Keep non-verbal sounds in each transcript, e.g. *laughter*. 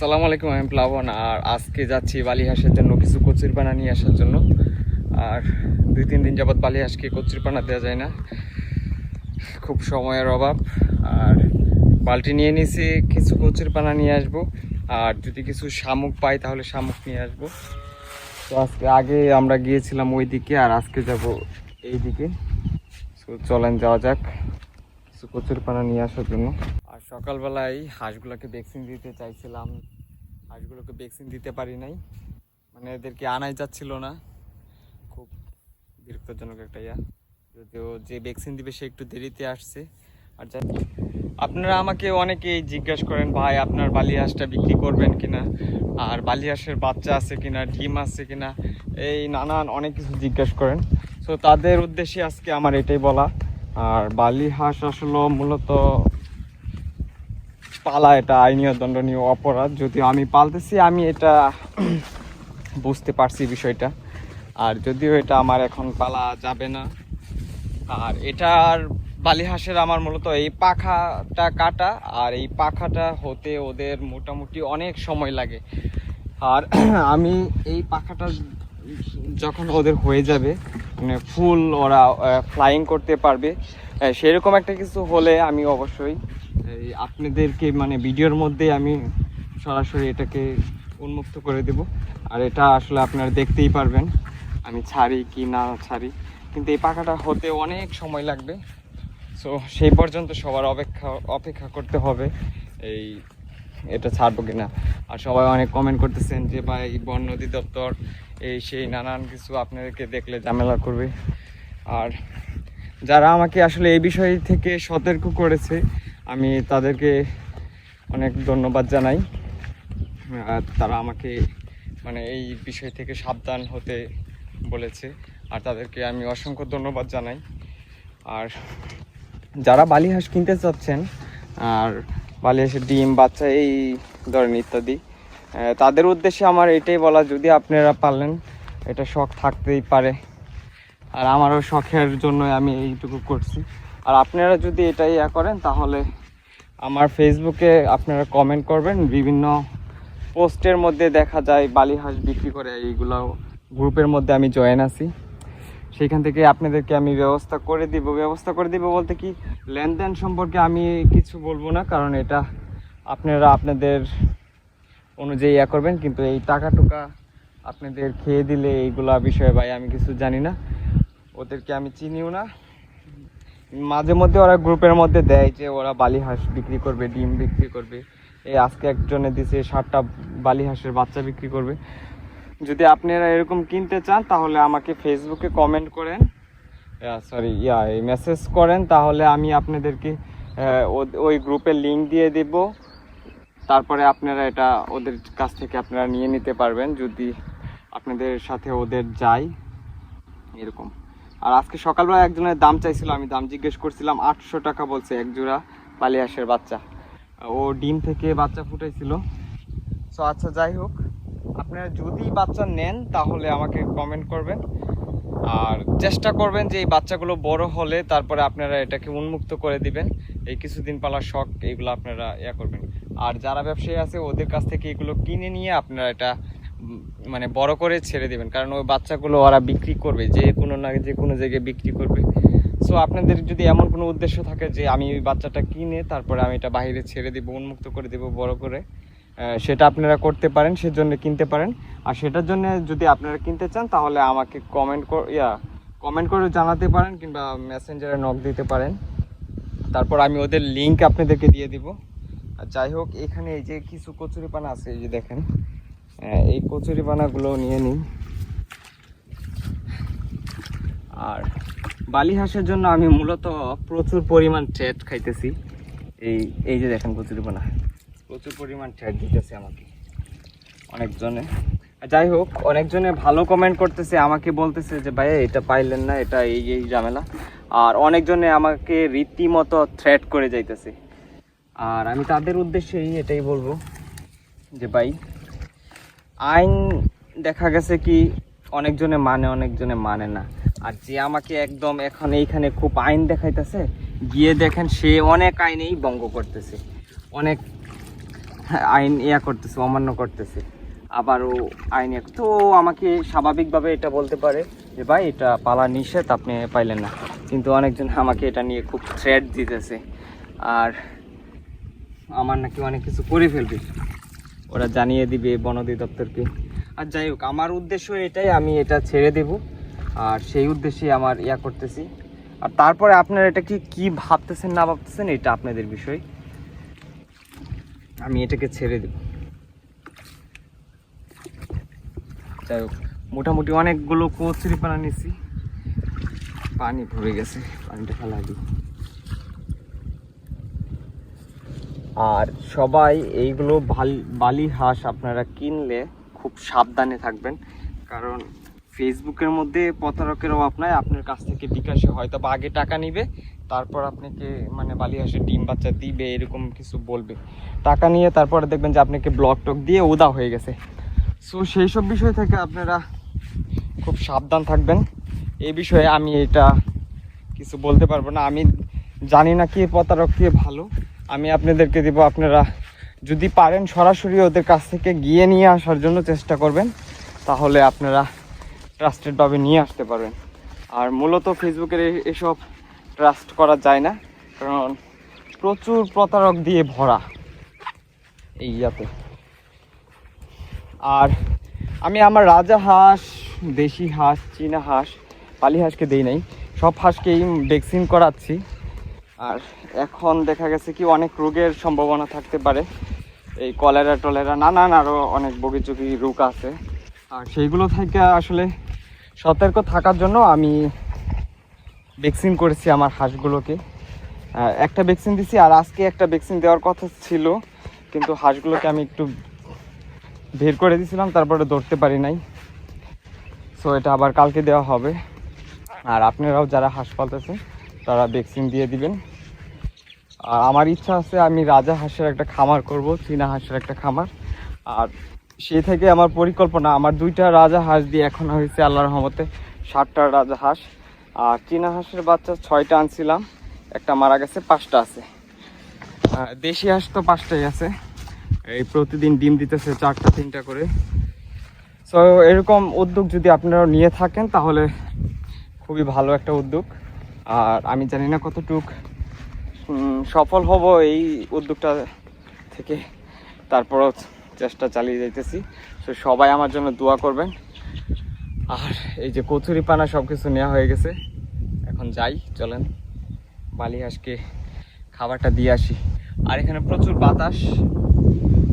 আসসালামু আলাইকুম, আমি প্লাবন। আর আজকে যাচ্ছি বালিহাঁসের জন্য কিছু কচুর পানা নিয়ে আসার জন্য। আর দুই তিন দিন যাবৎ বালিহাঁসকে কচুর পানা দেওয়া যায় না। খুব সময়ের অভাব। আর বালটি নিয়ে নিছি, কিছু কচুর পানা নিয়ে আসব। আর যদি কিছু শামুক পাই তাহলে শামুক নিয়ে আসব। তো আজকে আগে আমরা গিয়েছিলাম ওই দিকে আর আজকে যাব এই দিকে চলেন যাওয়া যাক, কিছু কচুর পানা নিয়ে আসার জন্য। সকালবেলায় হাঁসগুলোকে ভ্যাকসিন দিতে চাইছিলাম। হাঁসগুলোকে ভ্যাকসিন দিতে পারি নাই। মানে এদেরকে আনাই যাচ্ছিল না। খুব বিরক্তজনক একটা ইয়া। যদিও যে ভ্যাকসিন দিবে সে একটু দেরিতে আসছে। আর যা আপনারা আমাকে অনেকেই জিজ্ঞাসা করেন, ভাই, আপনার বালি হাঁসটা বিক্রি করবেন কিনা? আর বালি হাঁসের বাচ্চা আছে কিনা? ডিম আছে কিনা? এই নানান অনেক কিছু জিজ্ঞাসা করেন। সো তাদের উদ্দেশ্যে আজকে আমার এটাই বলা। আর বালি হাঁস আসলে মূলত পালা, এটা আইনীয়, দণ্ডনীয় অপরাধ। যদিও আমি পালতেছি, আমি এটা *clears throat* বুঝতে পারছি বিষয়টা। আর যদিও এটা আমার এখন পালা যাবে না, আর এটার বালিহাঁসের আমার মূলত এই পাখাটা কাটা, আর এই পাখাটা হতে ওদের মোটামুটি অনেক সময় লাগে। আর *clears throat* আমি এই পাখাটা যখন ওদের হয়ে যাবে মানে ফুল ওরা ফ্লাইং করতে পারবে সেরকম একটা কিছু হলে আমি অবশ্যই এই আপনাদেরকে মানে ভিডিওর মধ্যে আমি সরাসরি এটাকে উন্মুক্ত করে দেব। আর এটা আসলে আপনারা দেখতেই পারবেন, আমি ছাড়ি কি না ছাড়ি। কিন্তু এই পাখাটা হতে অনেক সময় লাগবে। সো সেই পর্যন্ত সবার অপেক্ষা অপেক্ষা করতে হবে এই এটা ছাড়বো কিনা। আর সবাই অনেক কমেন্ট করতেছেন যে, ভাই, বন নদী দপ্তর, এই সেই নানান কিছু আপনাদেরকে দেখলে ঝামেলা করবে। আর যারা আমাকে আসলে এই বিষয় থেকে সতর্ক করেছে আমি তাদেরকে অনেক ধন্যবাদ জানাই। আর তারা আমাকে মানে এই বিষয় থেকে সাবধান হতে বলেছে। আর তাদেরকে আমি অসংখ্য ধন্যবাদ জানাই। আর যারা বালি হাঁস কিনতে চাচ্ছেন, আর বালি হাঁসের ডিম, বাচ্চা, এই ধরেন ইত্যাদি তাদের উদ্দেশ্যে আমার এটাই বলা, যদি আপনারা পারলেন, এটা শখ থাকতেই পারে। আর আমারও শখের জন্য আমি এইটুকু করছি। আর আপনারা যদি এটাই ইয়া করেন, তাহলে আমার ফেসবুকে আপনারা কমেন্ট করবেন। বিভিন্ন পোস্টের মধ্যে দেখা যায়, বালি হাঁস বিক্রি করে, এইগুলো গ্রুপের মধ্যে আমি জয়েন আছি। সেইখান থেকে আপনাদেরকে আমি ব্যবস্থা করে দিব। ব্যবস্থা করে দিব বলতে কি, লেনদেন সম্পর্কে আমি কিছু বলব না, কারণ এটা আপনারা আপনাদের অনুযায়ী ইয়া করবেন, কিন্তু এই টাকা টুকা আপনাদের খেয়ে দিলে এইগুলা বিষয়ে ভাই আমি কিছু জানি না। ওদেরকে আমি চিনিও না। মাঝে মধ্যে ওরা গ্রুপের মধ্যে দেয় যে ওরা বালি হাঁস বিক্রি করবে, ডিম বিক্রি করবে। এই আজকে একজনে দিছে ষাটটা বালি হাঁসের বাচ্চা বিক্রি করবে। যদি আপনারা এরকম কিনতে চান, তাহলে আমাকে ফেসবুকে কমেন্ট করেন। সরি ইয়া, এই মেসেজ করেন, তাহলে আমি আপনাদেরকে ওই গ্রুপের লিঙ্ক দিয়ে দেব। তারপরে আপনারা এটা ওদের কাছ থেকে আপনারা নিয়ে নিতে পারবেন, যদি আপনাদের সাথে ওদের যাই এরকম। আর আজকে সকালবেলা একজনের দাম চাইছিল, আমি দাম জিজ্ঞেস করছিলাম, আটশো টাকা বলছে এক জোড়া পালিয়াসের বাচ্চা। ও ডিম থেকে বাচ্চা ফুটাইছিল। সো আচ্ছা যাই হোক, আপনারা যদি বাচ্চা নেন, তাহলে আমাকে কমেন্ট করবেন। আর চেষ্টা করবেন যে এই বাচ্চাগুলো বড় হলে তারপরে আপনারা এটাকে উন্মুক্ত করে দিবেন। এই কিছুদিন পালার শখ, এইগুলো আপনারা ইয়া করবেন। আর যারা ব্যবসায়ী আছে, ওদের কাছ থেকে এগুলো কিনে নিয়ে আপনারা এটা মানে বড় করে ছেড়ে দেবেন, কারণ ওই বাচ্চাগুলো ওরা বিক্রি করবে, যে কোনো না যে কোনো জায়গায় বিক্রি করবে। সো আপনাদের যদি এমন কোনো উদ্দেশ্য থাকে যে আমি ওই বাচ্চাটা কিনে তারপরে আমি এটা বাইরে ছেড়ে দেবো, উন্মুক্ত করে দিব বড় করে সেটা আপনারা করতে পারেন, সেজন্য কিনতে পারেন। আর সেটার জন্য যদি আপনারা কিনতে চান, তাহলে আমাকে কমেন্ট ইয়া কমেন্ট করে জানাতে পারেন কিংবা মেসেঞ্জারে নক দিতে পারেন। তারপর আমি ওদের লিংক আপনাদেরকে দিয়ে দিব। আর যাই হোক, এখানে এই যে কিছু কচুরিপানা আছে, এই যে দেখেন। আহ, এই কচুরিপানাগুলো নিয়ে নিই। আর বালি হাঁসের জন্য আমি মূলত প্রচুর পরিমাণ ট্রেড খাইতেছি। এই এই যে দেখেন কচুরিপানা প্রচুর পরিমাণ ট্রেড দিতেছে আমাকে অনেকজনে। যাই হোক অনেকজনে ভালো কমেন্ট করতেছে আমাকে বলতেছে যে ভাই এটা পাইলেন না এটা এই এই ঝামেলা। আর অনেকজনে আমাকে রীতিমতো থ্রেট করে যাইতেছে। আর আমি তাদের উদ্দেশ্যেই এটাই বলব যে ভাই আইন দেখা গেছে কি, অনেকজনে মানে অনেকজনে মানে না। আর যে আমাকে একদম এখন এইখানে খুব আইন দেখাইতেছে, গিয়ে দেখেন সে অনেক আইনেই ভঙ্গ করতেছে। অনেক আইন ইয়া করতেছে, অমান্য করতেছে। আবারও আইন তো আমাকে স্বাভাবিকভাবে এটা বলতে পারে যে, ভাই, এটা পালা নিষেধ, আপনি পাইলেন না। কিন্তু অনেকজন আমাকে এটা নিয়ে খুব থ্রেট দিতেছে। আর আমার নাকি অনেক কিছু করে ফেলবে। ওরা জানিয়ে দিবে বন অধিদপ্তরকে। আর যাই হোক, আমার উদ্দেশ্য এটাই, আমি এটা ছেড়ে দেব। আর সেই উদ্দেশ্যে আমার ইয়া করতেছি। আর তারপরে আপনারা এটা কি কি ভাবতেছেন, না ভাবতেছেন, এটা আপনাদের বিষয়। আমি এটাকে ছেড়ে দেব। যাই হোক, মোটামুটি অনেকগুলো কচুরিপানা নিছি। পানি ভরে গেছে, পানিটা ফেলা দিই। আর সবাই এইগুলো বালি হাঁস আপনারা কিনলে খুব সাবধানে থাকবেন। কারণ ফেসবুকের মধ্যে প্রতারকের অভাব নাই, আপনার কাছ থেকে বিকাশে হয়তো বা আগে টাকা নিবে, তারপর আপনাকে মানে বালি হাঁসের ডিম বাচ্চা দিবে, এরকম কিছু বলবে। টাকা নিয়ে তারপরে দেখবেন যে আপনাকে ব্লক টক দিয়ে উদা হয়ে গেছে। সো সেই সব বিষয় থেকে আপনারা খুব সাবধান থাকবেন। এই বিষয়ে আমি এটা কিছু বলতে পারব না। আমি জানি না কে প্রতারক, কে ভালো। আমি আপনাদেরকে দিব, আপনারা যদি পারেন সরাসরি ওদের কাছ থেকে গিয়ে নিয়ে আসার জন্য চেষ্টা করবেন, তাহলে আপনারা ট্রাস্টেডভাবে নিয়ে আসতে পারবেন। আর মূলত ফেসবুকের এসব ট্রাস্ট করা যায় না, কারণ প্রচুর প্রতারক দিয়ে ভরা এই ইয়াতে। আর আমি আমার রাজা হাঁস, দেশি হাঁস, চীনা হাঁস, পালি হাঁসকে দেই নাই, সব হাঁসকেই ভ্যাকসিন করাচ্ছি। আর এখন দেখা গেছে কি অনেক রোগের সম্ভাবনা থাকতে পারে। এই কলেরা টলেরা, নানান আরও অনেক বগিচুগি রোগ আছে। আর সেইগুলো থেকে আসলে সতর্ক থাকার জন্য আমি ভ্যাকসিন করেছি আমার হাঁসগুলোকে। একটা ভ্যাকসিন দিছি আর আজকে একটা ভ্যাকসিন দেওয়ার কথা ছিল, কিন্তু হাঁসগুলোকে আমি একটু বের করে দিয়েছিলাম, তারপরে ধরতে পারি নাই। সো এটা আবার কালকে দেওয়া হবে। আর আপনারাও যারা হাঁস পালতেছে তারা ভ্যাকসিন দিয়ে দিবেন। আর আমার ইচ্ছা আছে আমি রাজা হাঁসের একটা খামার করব, চীনা হাঁসের একটা খামার। আর সেই থেকে আমার পরিকল্পনা, আমার দুইটা রাজা হাঁস দিয়ে এখন হয়েছে আল্লাহর রহমতে ষাটটা রাজা হাঁস। আর চীনা হাঁসের বাচ্চা ছয়টা আনছিলাম, একটা মারা গেছে, পাঁচটা আছে। দেশি হাঁস তো পাঁচটাই আছে। এই প্রতিদিন ডিম দিতেছে চারটা, তিনটা করে। সো এরকম উদ্যোগ যদি আপনারা নিয়ে থাকেন, তাহলে খুবই ভালো একটা উদ্যোগ। আর আমি জানি না কতটুক সফল হব এই উদ্যোগটা থেকে। তারপরও চেষ্টা চালিয়ে যাইতেছি। তো সবাই আমার জন্য দোয়া করবেন। আর এই যে কচুরি পানা সব কিছু নেওয়া হয়ে গেছে। এখন যাই, চলেন। বালি হাঁসকে খাবারটা দিয়ে আসি। আর এখানে প্রচুর বাতাস।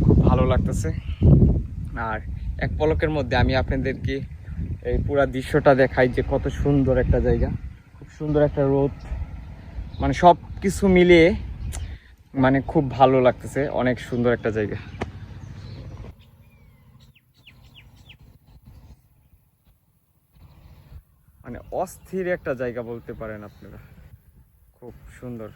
খুব ভালো লাগতেছে। আর এক পলকের মধ্যে আমি আপনাদেরকে এই পুরো দৃশ্যটা দেখাই যে কত সুন্দর একটা জায়গা। খুব সুন্দর একটা রোদ। মানে সব কিছু মিলিয়ে মানে খুব ভালো লাগতেছে অনেক সুন্দর একটা জায়গা। মানে অস্থির একটা জায়গা বলতে পারেন আপনারা। খুব সুন্দর।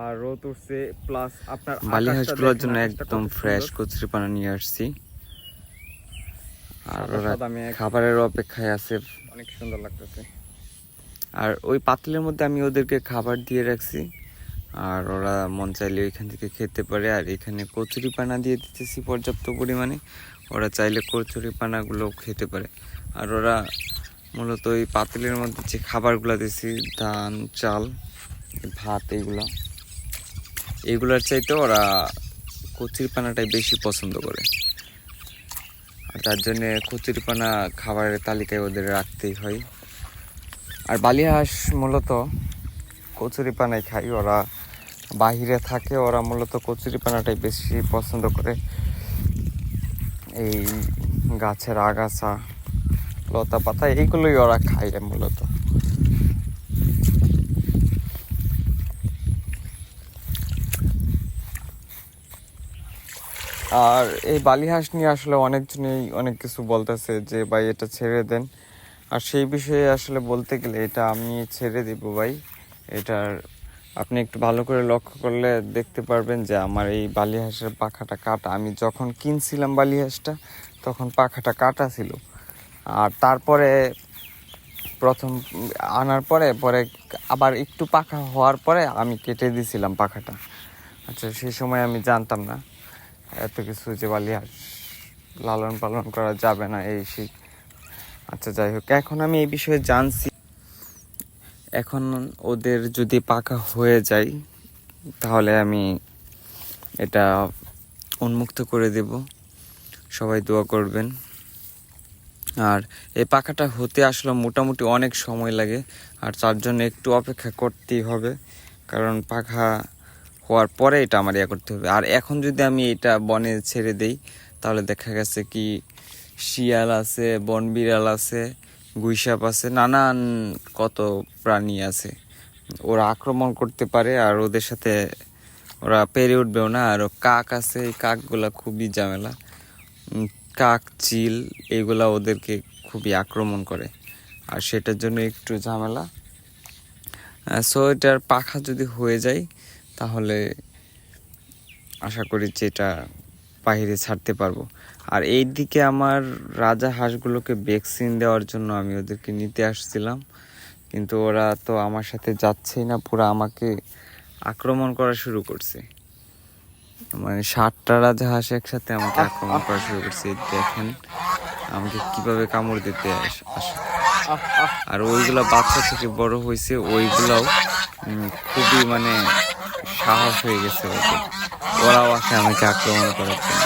আর রোদ উঠছে প্লাস আপনার বালি হাঁসগুলোর জন্য একদম ফ্রেশ। কচুরি পানা নিয়ে আসছি। আর খাবারের অপেক্ষায় আছে। অনেক সুন্দর লাগতেছে। আর ওই পাতিলের মধ্যে আমি ওদেরকে খাবার দিয়ে রাখছি। আর ওরা মন চাইলে ওইখান থেকে খেতে পারে। আর এখানে কচুরি পানা দিয়ে দিতেছি পর্যাপ্ত পরিমাণে। ওরা চাইলে কচুরি পানাগুলো খেতে পারে। আর ওরা মূলত ওই পাতিলের মধ্যে যে খাবারগুলো দিছি, ধান, চাল, ভাত, এইগুলো, এইগুলোর চাইতে ওরা কচুরি পানাটাই বেশি পছন্দ করে। আর তার জন্যে কচুরি পানা খাবারের তালিকায় ওদের রাখতেই হয়। আর বালি হাঁস মূলত কচুরি পানাই খাই ওরা বাহিরে থাকে, ওরা মূলত কচুরি পানাটাই বেশি পছন্দ করে। এই গাছের আগাছা, লতা পাতা, এইগুলোই ওরা খায় মূলত। আর এই বালি হাঁস নিয়ে আসলে অনেকজনই অনেক কিছু বলতেছে যে, ভাই, এটা ছেড়ে দেন। আর সেই বিষয়ে আসলে বলতে গেলে এটা আমি ছেড়ে দিব ভাই। এটার আপনি একটু ভালো করে লক্ষ্য করলে দেখতে পারবেন যে আমার এই বালি হাঁসের পাখাটা কাটা। আমি যখন কিনছিলাম বালি হাঁসটা তখন পাখাটা কাটা ছিল। আর তারপরে প্রথম আনার পরে পরে আবার একটু পাখা হওয়ার পরে আমি কেটে দিয়েছিলাম পাখাটা। আচ্ছা সেই সময় আমি জানতাম না এত কিছু যে বালি হাঁস লালন পালন করা যাবে না এই সেই আচ্ছা যাই হোক, এখন আমি এই বিষয়ে জানছি। এখন ওদের যদি পাকা হয়ে যায়, তাহলে আমি এটা উন্মুক্ত করে দেব। সবাই দোয়া করবেন। আর এই পাখাটা হতে আসলে মোটামুটি অনেক সময় লাগে, আর তার জন্য একটু অপেক্ষা করতেই হবে, কারণ পাখা হওয়ার পরে এটা আমার ইয়ে করতে হবে। আর এখন যদি আমি এটা বনে ছেড়ে দেই, তাহলে দেখা গেছে কি শিয়াল আছে বন বিড়াল আছে, গুইসাপ আছে, নানান কত প্রাণী আছে। ওরা আক্রমণ করতে পারে আর ওদের সাথে ওরা পেরে উঠবেও না। আর কাক আছে, এই কাকগুলা খুবই ঝামেলা। কাক, চিল, এগুলা ওদেরকে খুবই আক্রমণ করে। আর সেটার জন্য একটু ঝামেলা। সো এটার পাখা যদি হয়ে যায়, তাহলে আশা করি যে এটা বাইরে ছাড়তে পারব। আর এই দিকে আমার রাজা হাঁসগুলোকে ভ্যাকসিন দেওয়ার জন্য আমি ওদেরকে নিতে আসছিলাম। কিন্তু ওরা তো আমার সাথে যাচ্ছেই না, পুরো আমাকে আক্রমণ করা শুরু করছে। মানে ষাটটা রাজা হাঁস একসাথে আমাকে আক্রমণ করা শুরু করছে। দেখেন, আমাকে কীভাবে কামড় দিতে আসে আর ওইগুলো বাচ্চা থেকে বড় হয়েছে, ওইগুলাও খুবই মানে সাহস হয়ে গেছে ওদের। ওরাও আসে আমাকে আক্রমণ করার জন্য।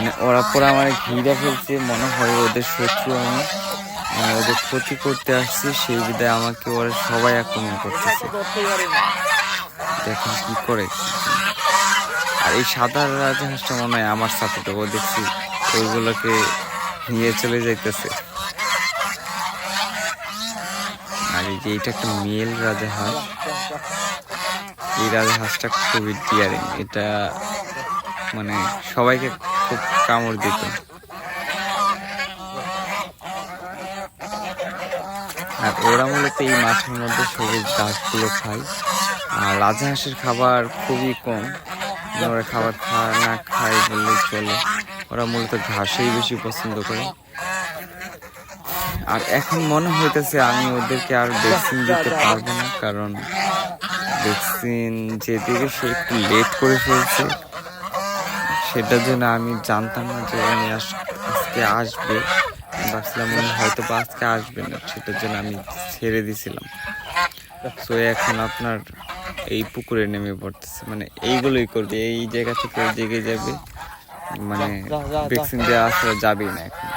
মানে ওরা পরে আমার ঘিরে ফেলছে, মনে হয় ওদের শত্রু আমি। ওদের ক্ষতি করতে আসছি, সেই বিদায় আমাকে ওরা সবাই আক্রমণ করতেছে। দেখেন কি করে। আর এই সাদা রাজহাঁসটা মনে হয় আমার সাথে ও দেখছি ওইগুলোকে নিয়ে চলে যাইতেছে। আর এই যে এইটা একটা মেল রাজাহাঁস। এই রাজাহাঁসটা খুবই ডিয়ারিং এটা মানে সবাইকে খুব কামড় দিত। আর ওরা মূলত এই মাঠের মধ্যে সবুজ ঘাসগুলো খায়। আর রাজহাঁসের খাবার খুবই কম। ওরা খাবার খায়, না খায় বললে চলে। ওরা মূলত ঘাসেই বেশি পছন্দ করে। আর এখন মনে হইতেছে আমি ওদেরকে আর ভ্যাকসিন দিতে পারব না, কারণ ভ্যাকসিন যে দিকে সে একটু লেট করে ফেলছে। সেটার জন্য আমি জানতাম না যে উনি আজকে আসবে। ভাবছিলাম উনি হয়তো বা আজকে আসবে না সেটার জন্য আমি ছেড়ে দিছিলাম। তো এখন আপনার এই পুকুরে নেমে পড়তেছে। মানে এইগুলোই করবে এই জায়গা থেকে ওই জায়গায় যাবে। মানে যা, যা, যা। ভ্যাকসিন দেওয়া আসলে যাবেই না এখন।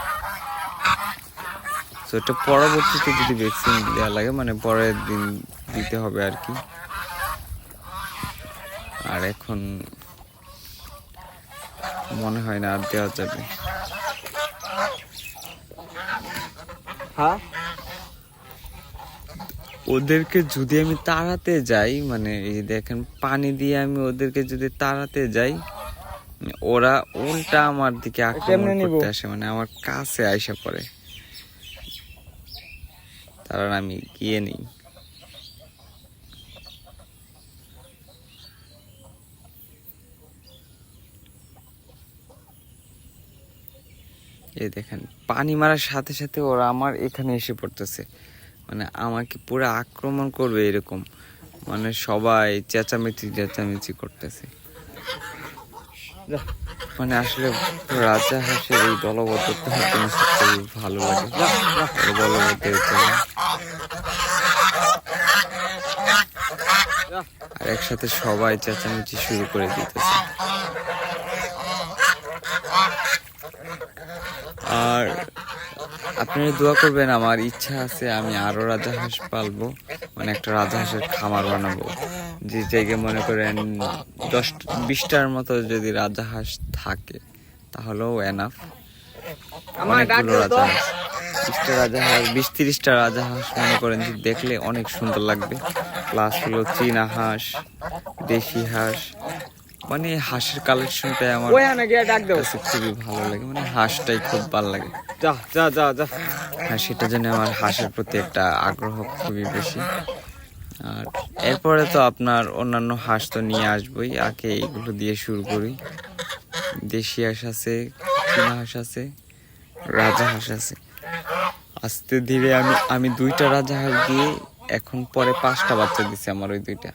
তো এটা পরবর্তীতে যদি ভ্যাকসিন দেওয়া লাগে মানে পরের দিন দিতে হবে আর কি। আর এখন মনে হয় না আর দেওয়া যাবে। হ্যাঁ? ওদেরকে যদি আমি তাড়াতে যাই মানে এই দেখেন পানি দিয়ে আমি ওদেরকে যদি তাড়াতে যাই ওরা উল্টা আমার দিকে আক্রমণ করতে আসে মানে আমার কাছে আইসা পড়ে। তারা আমি গিয়ে নেই। এই দেখেন, পানি মারার সাথে সাথে ওরা আমার এখানে এসে পড়তেছে। মানে আমাকে পুরো আক্রমণ করবে এরকম। মানে সবাই চেঁচামেচি চেঁচামেচি করতেছে। মানে আসলে রাজা হাঁসের এই দলবদ্ধতা খুবই ভালো লাগে। দলবদ্ধ আর একসাথে সবাই চেঁচামেচি শুরু করে দিতেছে। আর আপনারা দোয়া করবেন আমার ইচ্ছা আছে আমি আরও রাজা হাঁস পালবো মানে একটা রাজা হাঁসের খামার বানাবো। যে জায়গায় মনে করেন দশ বিশটার মতো যদি রাজা হাঁস থাকে তাহলেও এনাফ অনেকগুলো রাজা হাঁস বিশটা রাজা হাঁস বিশ তিরিশটা রাজা হাঁস মনে করেন যে দেখলে অনেক সুন্দর লাগবে। প্লাস হলো চীনা হাঁস দেশি হাঁস মানে হাঁসের কালেকশনটাই আমার কাছে খুবই ভালো লাগে মানে হাঁসটাই খুব ভালো লাগে। যা যা যা যা। আর সেটার জন্য আমার হাঁসের প্রতি একটা আগ্রহ খুবই বেশি। আর এরপরে তো আপনার অন্যান্য হাঁস তো নিয়ে আসবোই আগে এইগুলো দিয়ে শুরু করি। দেশি হাঁস আছে চীনা হাঁস আছে রাজা হাঁস আছে। আস্তে ধীরে আমি আমি দুইটা রাজা হাঁস দিয়ে এখন পরে পাঁচটা বাচ্চা দিছে আমার ওই দুইটা।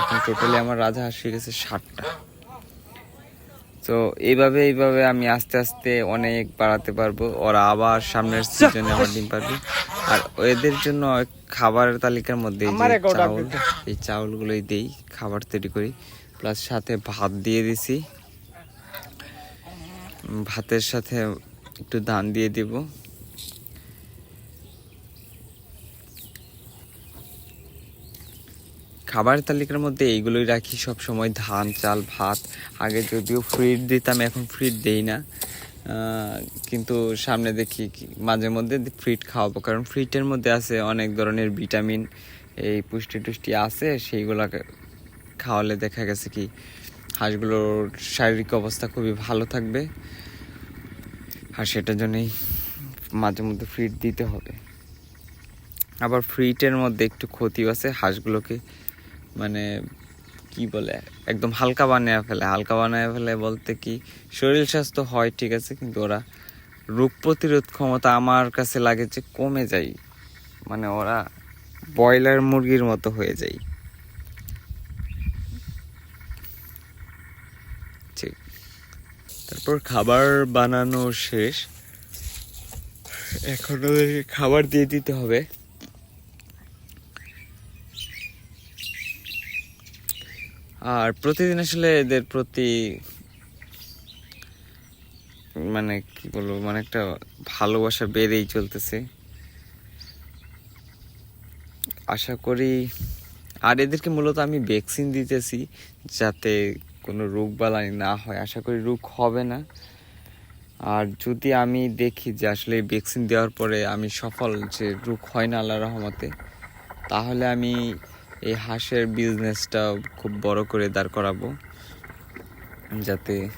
এখন টোটালি আমার রাজহাঁস হয়ে গেছে ষাটটা তো এইভাবে এইভাবে আমি আস্তে আস্তে অনেক বাড়াতে পারব। ওরা আবার সামনের সিজনে আমার ডিম পারবে। আর এদের জন্য খাবারের তালিকার মধ্যে চাউল। এই চাউলগুলোই দেই খাবার তৈরি করি। প্লাস সাথে ভাত দিয়ে দিছি। ভাতের সাথে একটু ধান দিয়ে দিব। খাবার তালিকার মধ্যে এইগুলোই রাখি। সব সময় ধান, চাল, ভাত। আগে যদিও ফ্রিট দিতাম, এখন ফ্রিট দেই না। কিন্তু সামনে দেখি মাঝে মধ্যে ফ্রিট খাওয়াবো। কারণ ফ্রিটের মধ্যে আছে অনেক ধরনের ভিটামিন এই পুষ্টি টুষ্টি আছে, সেইগুলোকে খাওয়ালে দেখা গেছে কি, হাঁসগুলোর শারীরিক অবস্থা খুবই ভালো থাকবে। আর সেটার জন্যই মাঝে মধ্যে ফ্রিট দিতে হবে। আবার ফ্রিটের মধ্যে একটু ক্ষতিও আছে হাঁসগুলোকে। মানে কি বলে, একদম হালকা বানিয়ে ফেলে। হালকা বানিয়ে ফেলে বলতে কি, শরীর স্বাস্থ্য হয়, ঠিক আছে, কিন্তু ওরা রোগ প্রতিরোধ ক্ষমতা আমার কাছে লাগে যে কমে যায়। মানে ওরা ব্রয়লার মুরগির মতো হয়ে যায়। ঠিক তারপর খাবার বানানো শেষ। এখন খাবার দিয়ে দিতে হবে। আর প্রতিদিন আসলে এদের প্রতি মানে কি বলব মানে একটা ভালোবাসা বেড়েই চলতেছে। আশা করি, আর এদেরকে মূলত আমি ভ্যাকসিন দিতেছি যাতে কোনো রোগ বালাই না হয়। আশা করি রোগ হবে না। আর যদি আমি দেখি যে আসলে ভ্যাকসিন দেওয়ার পরে আমি সফল যে রোগ হয় না আল্লাহ রহমতে, তাহলে আমি এই হাঁসের বিজনেসটা খুব বড় করে দাঁড় করাবো, যাতে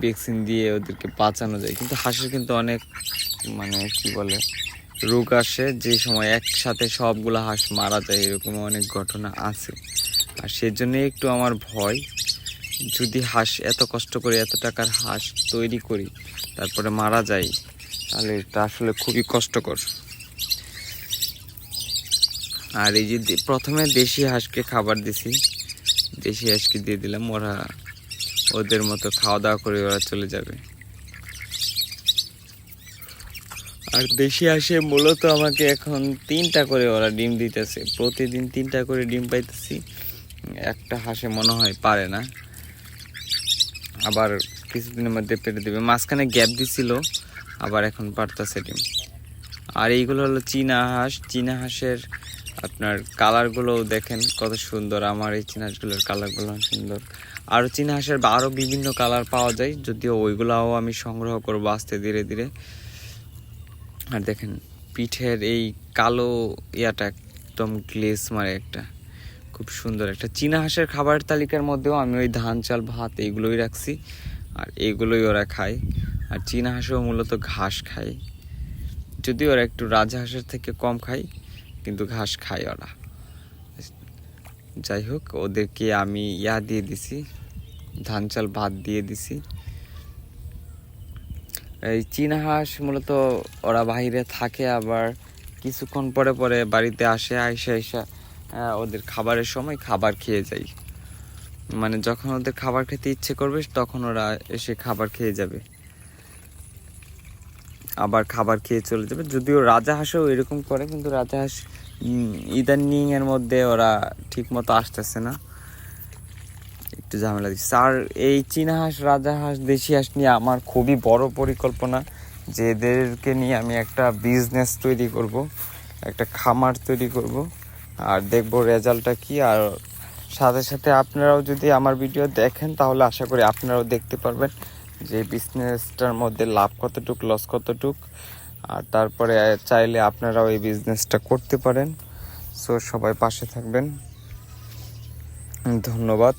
ভ্যাকসিন দিয়ে ওদেরকে বাঁচানো যায়। কিন্তু হাঁসের কিন্তু অনেক মানে কি বলে, রোগ আসে যে সময় একসাথে সবগুলো হাঁস মারা যায়, এরকম অনেক ঘটনা আছে। আর সেজন্য একটু আমার ভয়, যদি হাঁস এত কষ্ট করে এত টাকার হাঁস তৈরি করি, তারপরে মারা যায়, তাহলে এটা আসলে খুবই কষ্টকর। আর এই যে প্রথমে দেশি হাঁসকে খাবার দিছি। দেশি হাঁসকে দিয়ে দিলাম, ওরা ওদের মতো খাওয়া দাওয়া করে ওরা চলে যাবে। আর দেশি হাঁসে মূলত আমাকে এখন তিনটা করে ওরা ডিম দিতেছে। প্রতিদিন তিনটা করে ডিম পাইতেছি। একটা হাঁসে মনে হয় পারে না। আবার কিছুদিনের মধ্যে পেরে দেবে। মাঝখানে গ্যাপ দিছিল, আবার এখন পারতাছে ডিম। আর এইগুলো হলো চীনা হাঁস। চীনা হাঁসের আপনার কালারগুলোও দেখেন, কত সুন্দর। আমার এই চীনা হাঁসগুলোর কালারগুলো সুন্দর। আরও হাঁসের আরও বিভিন্ন কালার পাওয়া যায়, যদিও ওইগুলাও আমি সংগ্রহ করব আস্তে ধীরে ধীরে। আর দেখেন, পিঠের এই কালো ইয়াটা একদম গ্লেস মারে একটা। খুব সুন্দর একটা। চীনা হাঁসের খাবার তালিকার মধ্যেও আমি ওই ধান, চাল, ভাত এইগুলোই রাখছি, আর এইগুলোই ওরা খায়। আর চীনা হাঁসও মূলত ঘাস খায়। যদিও ওরা একটু রাজহাঁসের থেকে কম খায় কিন্তু ঘাস খায় ওরা যাই হোক ওদেরকে আমি ইয়া দিয়ে দিছি ধান চাল ভাত দিয়ে দিছি। এই চীনা হাঁস মূলত ওরা বাইরে থাকে, আবার কিছুক্ষণ পরে পরে বাড়িতে আসে, আইসা আইসা ওদের খাবারের সময় খাবার খেয়ে যায়। মানে যখন ওদের খাবার খেতে ইচ্ছে করবে, তখন ওরা এসে খাবার খেয়ে যাবে। আবার খাবার খেয়ে চলে যাবে। যদিও রাজা রাজাহাঁসও এরকম করে কিন্তু রাজাহাঁস উম, ইদানিং এর মধ্যে ওরা ঠিক মতো আসতেছে না। একটু ঝামেলা দিচ্ছে। আর এই চীনা হাঁস রাজাহাঁস দেশি হাঁস নিয়ে আমার খুবই বড় পরিকল্পনা। যে এদেরকে নিয়ে আমি একটা বিজনেস তৈরি করব একটা খামার তৈরি করব আর দেখব রেজাল্টটা কি। আর সাথে সাথে আপনারাও যদি আমার ভিডিও দেখেন তাহলে আশা করি আপনারাও দেখতে পারবেন। যে বিজনেসটার মধ্যে লাভ কতটুক লস কতটুক, আর তারপরে চাইলে আপনারাও এই বিজনেসটা করতে পারেন। সো সবাই পাশে থাকবেন। ধন্যবাদ।